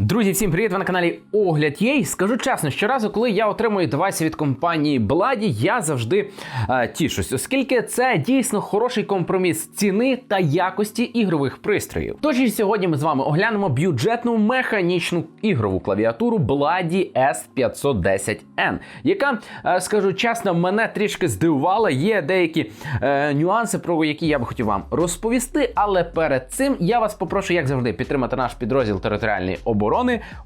Друзі, всім привіт! Ви на каналі Огляд Єй. Скажу чесно, щоразу, коли я отримую девайси від компанії Бладі, я завжди е, тішусь, оскільки це дійсно хороший компроміс ціни та якості ігрових пристроїв. Тож і сьогодні ми з вами оглянемо бюджетну механічну ігрову клавіатуру Бладі S510N, яка, е, скажу чесно, мене трішки здивувала. Є деякі е, нюанси, про які я би хотів вам розповісти. Але перед цим я вас попрошу, як завжди, підтримати наш підрозділ територіальної оборони.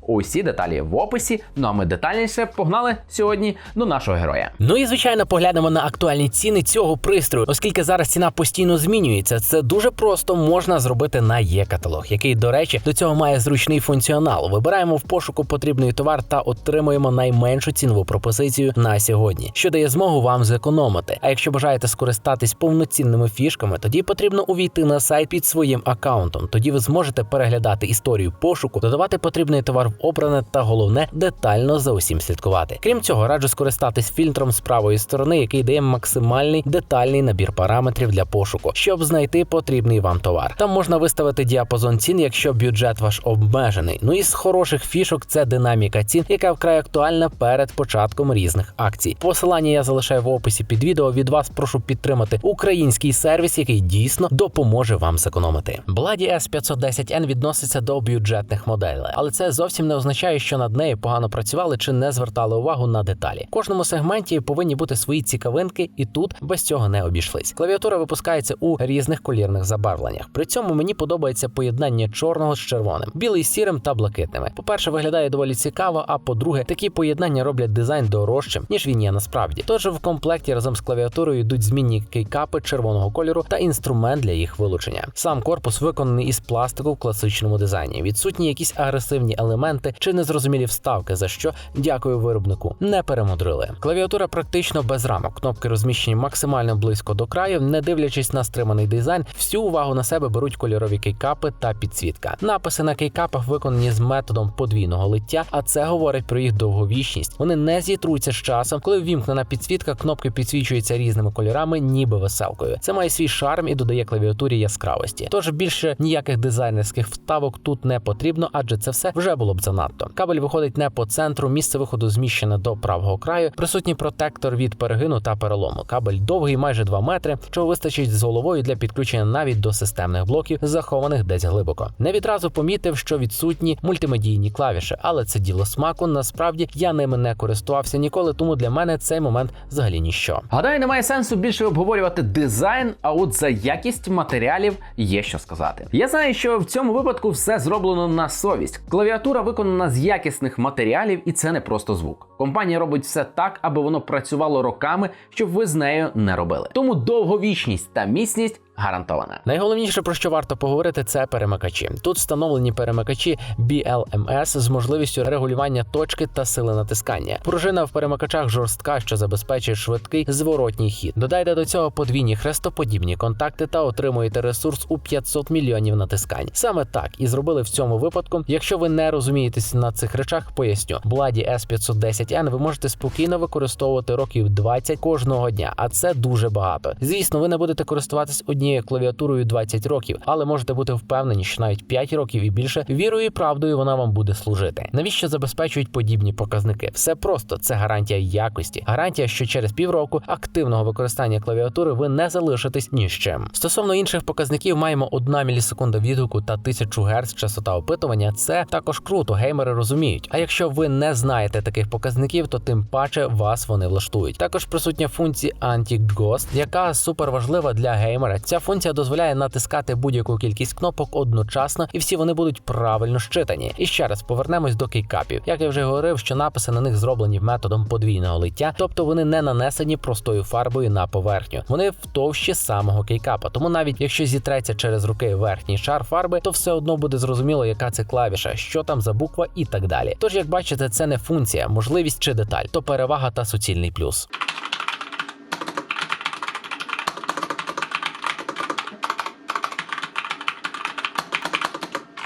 Усі деталі в описі. Ну а ми детальніше погнали сьогодні до нашого героя. Ну і звичайно поглянемо на актуальні ціни цього пристрою, оскільки зараз ціна постійно змінюється. Це дуже просто можна зробити на є-каталог, який, до речі, до цього має зручний функціонал. Вибираємо в пошуку потрібний товар та отримуємо найменшу цінову пропозицію на сьогодні, що дає змогу вам зекономити. А якщо бажаєте скористатись повноцінними фішками, тоді потрібно увійти на сайт під своїм аккаунтом. Тоді ви зможете переглядати історію пошуку, додавати потрібний товар в обране та головне детально за усім слідкувати. Крім цього, раджу скористатись фільтром з правої сторони, який дає максимальний детальний набір параметрів для пошуку, щоб знайти потрібний вам товар. Там можна виставити діапазон цін, якщо бюджет ваш обмежений. Ну і з хороших фішок це динаміка цін, яка вкрай актуальна перед початком різних акцій. Посилання я залишаю в описі під відео. Від вас прошу підтримати український сервіс, який дійсно допоможе вам зекономити. Бладі S510N відноситься до бюджетних моделей, але це зовсім не означає, що над нею погано працювали чи не звертали увагу на деталі. В кожному сегменті повинні бути свої цікавинки, і тут без цього не обійшлись. Клавіатура випускається у різних колірних забарвленнях. При цьому мені подобається поєднання чорного з червоним, білий з сірим та блакитними. По-перше, виглядає доволі цікаво. А по-друге, такі поєднання роблять дизайн дорожчим, ніж він є насправді. Тож в комплекті разом з клавіатурою йдуть змінні кейкапи червоного кольору та інструмент для їх вилучення. Сам корпус виконаний із пластику в класичному дизайні. Відсутні якісь агресивні елементи чи незрозумілі вставки, за що дякую виробнику. Не перемудрили. Клавіатура практично без рамок. Кнопки розміщені максимально близько до краю, не дивлячись на стриманий дизайн, всю увагу на себе беруть кольорові кейкапи та підсвітка. Написи на кейкапах виконані з методом подвійного лиття, а це говорить про їх довговічність. Вони не зітруться з часом. Коли ввімкнена підсвітка, кнопки підсвічуються різними кольорами, ніби веселкою. Це має свій шарм і додає клавіатурі яскравості. Тож більше ніяких дизайнерських вставок тут не потрібно, адже це все вже було б занадто. Кабель виходить не по центру, місце виходу зміщене до правого краю. Присутній протектор від перегину та перелому. Кабель довгий, майже 2 метри, чого вистачить з головою для підключення навіть до системних блоків, захованих десь глибоко. Не відразу помітив, що відсутні мультимедійні клавіші, але це діло смаку. Насправді я ними не користувався ніколи, тому для мене цей момент взагалі ніщо. Гадаю, немає сенсу більше обговорювати дизайн, а от за якість матеріалів є що сказати. Я знаю, що в цьому випадку все зроблено на совість. Клавіатура виконана з якісних матеріалів, і це не просто звук. Компанія робить все так, аби воно працювало роками, щоб ви з нею не робили. Тому довговічність та міцність. Гарантована. Найголовніше про що варто поговорити, це перемикачі. Тут встановлені перемикачі BLMS з можливістю регулювання точки та сили натискання. Пружина в перемикачах жорстка, що забезпечує швидкий зворотній хід. Додайте до цього подвійні хрестоподібні контакти та отримуєте ресурс у 500 мільйонів натискань. Саме так і зробили в цьому випадку. Якщо ви не розумієтесь на цих речах, поясню. Бладі S510N ви можете спокійно використовувати років 20 кожного дня, а це дуже багато. Звісно, ви не будете користуватись однією клавіатурою 20 років, але можете бути впевнені, що навіть 5 років і більше вірою і правдою вона вам буде служити. Навіщо забезпечують подібні показники? Все просто це гарантія якості, гарантія, що через півроку активного використання клавіатури ви не залишитесь ні з чим. Стосовно інших показників, маємо 1 мілісекунда відгуку та 1000 Гц частота опитування. Це також круто, геймери розуміють. А якщо ви не знаєте таких показників, то тим паче вас вони влаштують. Також присутня функція Anti-Ghost, яка супер важлива для геймера. Ця функція дозволяє натискати будь-яку кількість кнопок одночасно, і всі вони будуть правильно щитані. І ще раз повернемось до кейкапів. Як я вже говорив, що написи на них зроблені методом подвійного лиття, тобто вони не нанесені простою фарбою на поверхню. Вони в товщі самого кейкапа. Тому навіть якщо зітреться через руки верхній шар фарби, то все одно буде зрозуміло, яка це клавіша, що там за буква і так далі. Тож, як бачите, це не функція, можливість чи деталь, то перевага та суцільний плюс.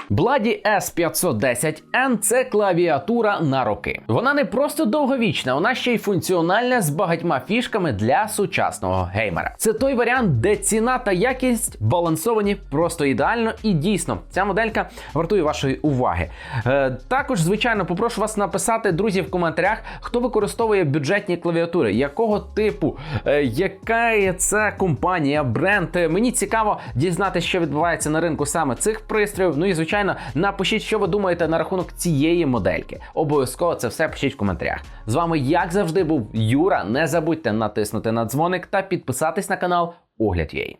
Бладі S510N – це клавіатура на роки. Вона не просто довговічна, вона ще й функціональна з багатьма фішками для сучасного геймера. Це той варіант, де ціна та якість балансовані просто ідеально і дійсно ця моделька вартує вашої уваги. Е, також, звичайно, попрошу вас написати, друзі, в коментарях, хто використовує бюджетні клавіатури, якого типу, е, яка це компанія, бренд. Е, Мені цікаво дізнатися, що відбувається на ринку саме цих пристроїв. Ну і звичайно, напишіть, що ви думаєте на рахунок цієї модельки. Обов'язково це все пишіть в коментарях. З вами, як завжди, був Юра. Не забудьте натиснути на дзвоник та підписатись на канал Огляд Огляд.ua.